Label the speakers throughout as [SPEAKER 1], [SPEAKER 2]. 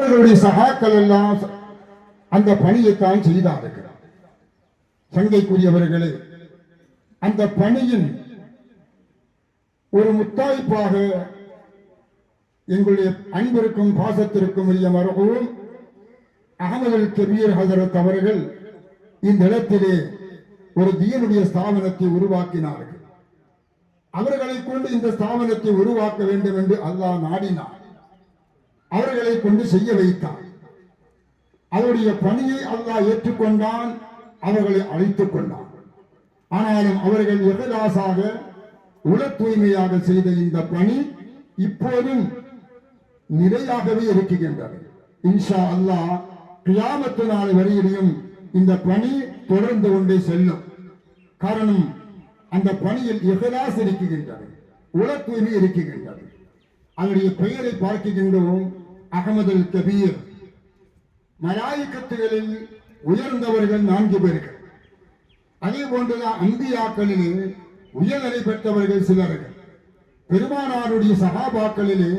[SPEAKER 1] அவர்களுடைய சகாக்கள் எல்லாம் அந்த பணியைத்தான் செய்தார்கள் சங்கைக்குரியவர்களே அந்த பணியின் ஒரு முத்தாய்ப்பாக எங்களுடைய அன்பிற்கும் பாசத்திற்கும் உரிய மரபும் அகமது கபீர் ஹசரத் அவர்கள் இந்த இடத்திலே ஒரு தீனுடைய ஸ்தாபனத்தை உருவாக்கினார்கள். அவர்களை கொண்டு இந்த ஸ்தாபனத்தை உருவாக்க வேண்டும் என்று அல்லாஹ் நாடினார் அவர்களை கொண்டு செய்ய வைத்தான். அவருடைய பணியை அல்லாஹ் ஏற்றுக்கொண்டான் அவர்களை அழைத்துக் கொண்டான். ஆனாலும் அவர்கள் எகலாசாக உல தூய்மையாக செய்த இந்த பணி இப்போதும் நிறையாகவே இருக்குகின்றது இன்ஷா அல்லாஹ் கியாமத்து நாள் வரையிலையும் இந்த பணி தொடர்ந்து கொண்டே செல்லும். காரணம் அந்த பணியில் எகலாஸ் இருக்குகின்றது உள தூய்மை அதனுடைய அவருடைய பெயரை பார்க்கின்றோம். அகமதுல் கபீர். மலாய்க்கத்துகளில் உயர்ந்தவர்கள் நான்கு பேர்கள். அதே போன்றுதான் அம்பியாக்களிலே உயர்நிலை பெற்றவர்கள் சிலர்கள். பெருமானாருடைய சகாபாக்களிலே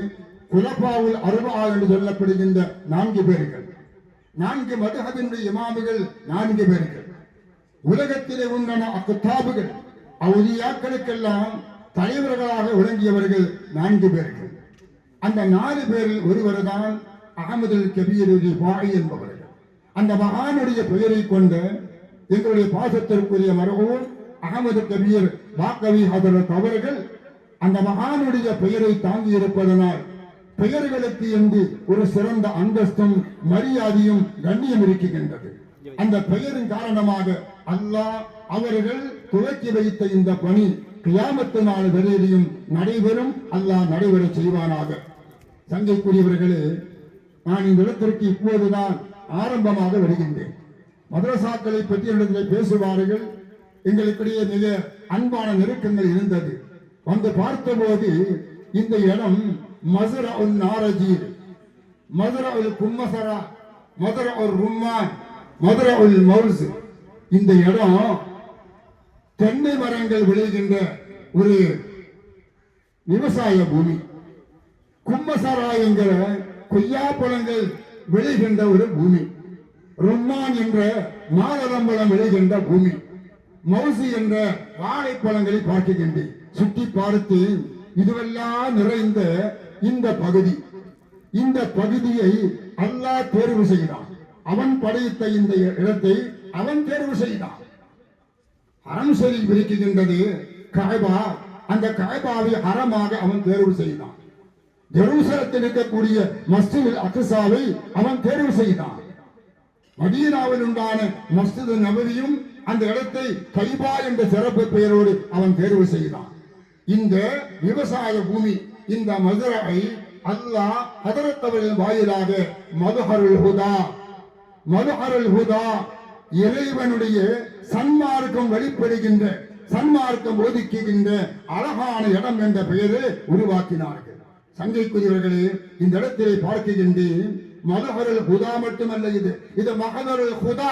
[SPEAKER 1] குலப்பாவுல் அருபா என்று சொல்லப்படுகின்ற நான்கு பேர்கள். நான்கு மதுஹபினுடைய இமாமுகள் நான்கு பேர்கள். உலகத்திலே உண்டான அக்குத்தாபுகள் அவுதியாக்களுக்கெல்லாம் தலைவர்களாக விளங்கியவர்கள் நான்கு பேர்கள். அந்த நாலு பேரில் ஒருவர் தான் அகமதுல் கபீருடைய வாய் என்பவர்கள். அந்த மகானுடைய பெயரை கொண்ட எங்களுடைய பாசத்திற்குரிய மரபும் அகமது கபீர் வாக்கவி ஹதரத் அவர்கள் அந்த மகானுடைய பெயரை தாங்கி இருப்பதனால் பெயர்களுக்கு என்று ஒரு சிறந்த அந்தஸ்தும் மரியாதையும் கண்ணியம் இருக்கின்றது. அந்த பெயரின் காரணமாக அல்லாஹ் அவர்கள் துவக்கி வைத்த இந்த பணி கியாமத்து நாள் வரையிலையும் நடைபெறும். அல்லாஹ் நடைபெற செய்வானாக. சங்கைக்குரியவர்களே நான் இந்த இடத்திற்கு இப்போதுதான் ஆரம்பமாக வருகின்றேன் மதரசாக்களை பற்றி என்னிடத்தில் பேசுவார்கள். எங்களுக்கிடையே மிக அன்பான நெருக்கங்கள் இருந்தது. வந்து பார்த்தபோது இந்த இடம் மதுரா உல் நாரஜீர் மதுரா உல் கும்மசரா மதுரா உல் ரும்மான் மதுரா உல் மவுஸ் இந்த இடம் தென்னை மரங்கள் விளைகின்ற ஒரு விவசாய பூமி. கும்பசராயங்கிற என்கிற கொய்யா பழங்கள் விளைகின்ற ஒரு பூமி. ரும்மான் என்ற மாதளம்பழம் விளைகின்ற பூமி. மௌசி என்ற வாழைப்பழங்களை பார்க்கின்றேன். சுற்றி பார்த்து இதுவெல்லாம் நிறைந்த இந்த பகுதி. இந்த பகுதியை அல்லாஹ் தேர்வு செய்தான். அவன் படைத்த இந்த இடத்தை அவன் தேர்வு செய்தான். அறம் ஷரீப் இருக்கின்றது காய்பா அந்த கஅபாவை அறமாக அவன் தேர்வு செய்தான். ஜெருசலத்தில் இருக்கக்கூடிய மஸ்ஜித் அக்சாவை அவன் தேர்வு செய்தான். மதீனாவில் உண்டான மஸ்ஜித் நபதியும் அந்த இடத்தை கைபா என்ற சிறப்பு பெயரோடு அவன் தேர்வு செய்தான். இந்த விவசாய பூமி இந்த மதுரை அல்லாஹ் ஹதரத்தவர்கள் வாயிலாக மதுஹருல் ஹுதா மதுஹருல் ஹுதா இறைவனுடைய சன்மார்க்கம் வெளிப்படுகின்ற சன்மார்க்கம் ஒதுக்குகின்ற அழகான இடம் என்ற பெயரை உருவாக்கினார்கள். சங்கைக்குரியவர்களே இந்த இடத்திலே பார்க்கின்றேன் மதஹருல் ஹுதா மட்டுமல்ல இது. இது மகதருல் ஹுதா.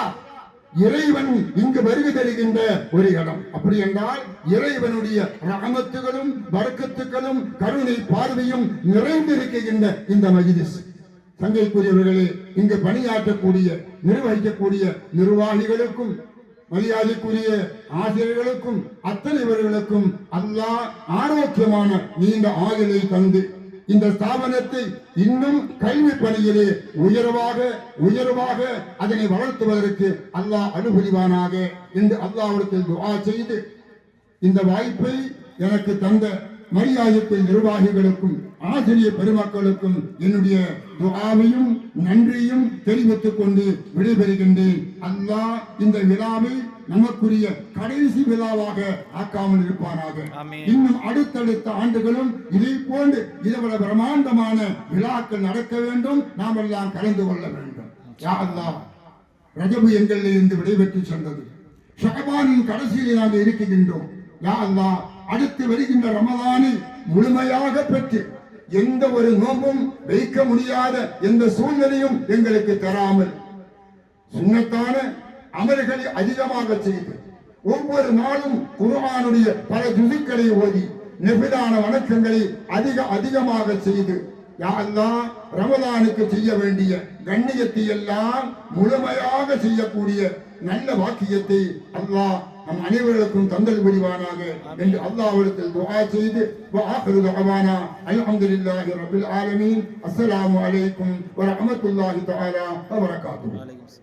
[SPEAKER 1] இறைவன் இங்கு வருகை தருகின்ற ஒரு இடம். அப்படி என்றால் இறைவனுடைய ரகமத்துகளும் வர்க்கத்துகளும் கருணை பார்வையும் நிறைந்திருக்கின்ற இந்த மஜிதிஸ் சங்கைக்குரியவர்களே இங்கு பணியாற்றக்கூடிய நிர்வகிக்கக்கூடிய நிர்வாகிகளுக்கும் மரியாதைக்குரிய ஆசிரியர்களுக்கும் அத்தனைவர்களுக்கும் அல்லாஹ் ஆரோக்கியமான நீண்ட ஆயுளை தந்து இந்த ஸ்தாபனத்தை இன்னும் கல்வி பணியிலே உயர்வாக உயர்வாக அதனை வளர்த்துவதற்கு அல்லாஹ் அனுபவிவானாக என்று அல்லாவிடத்தில் துவா செய்து இந்த வாய்ப்பை எனக்கு தந்த மரியாதைக்குரிய நிர்வாகிகளுக்கும் ஆசிரிய பெருமக்களுக்கும் என்னுடைய துவாவையும் நன்றியும் தெரிவித்துக் கொண்டு விடைபெறுகின்றேன். அல்லாஹ் இந்த விழாவை நமக்குரிய கடைசி விழாவாக ஆக்காமல் இருப்பானாக
[SPEAKER 2] ஆமென்.
[SPEAKER 1] இன்னும் அடுத்தடுத்த ஆண்டுகளும் இதை போன்று இதைவிட பிரம்மாண்டமான விழாக்கள் நடக்க வேண்டும். நாம் எல்லாம் கலந்து கொள்ள வேண்டும். யா அல்லாஹ் ரஜபு எங்களில் இருந்து விடைபெற்று சென்றது. ஷகபானின் கடைசியிலே நாங்கள் இருக்கின்றோம். யா அல்லாஹ் அடுத்து வருகின்ற ரமலானை முழுமையாக பெற்று எந்த ஒரு நோம்பும் வைக்க முடியாத எந்த சூழ்நிலையும் எங்களுக்கு தராமல் சுண்ணத்தான அமல்களை அதிகமாக செய்து ஒவ்வொரு நாளும் குருவானுடைய பல துதிக்களை ஓதி நெபிலான வணக்கங்களை அதிக அதிகமாக செய்து யாரெல்லாம் ரமதானுக்கு செய்ய வேண்டிய கண்ணியத்தை எல்லாம் முழுமையாக செய்யக்கூடிய நல்ல வாக்கியத்தை அல்லாஹ் நம் அனைவருக்கும் தந்தல் புரிவானாக என்று அல்லாஹ்விடத்தில் துவா செய்து வஆகிரு தஅவானா அல்ஹம்துலில்லாஹி ரபில் ஆலமீன். அஸ்ஸலாமு அலைக்கும் வரஹமத்துல்லாஹி ரஹ்மத்துல்லாஹி தஆலா வ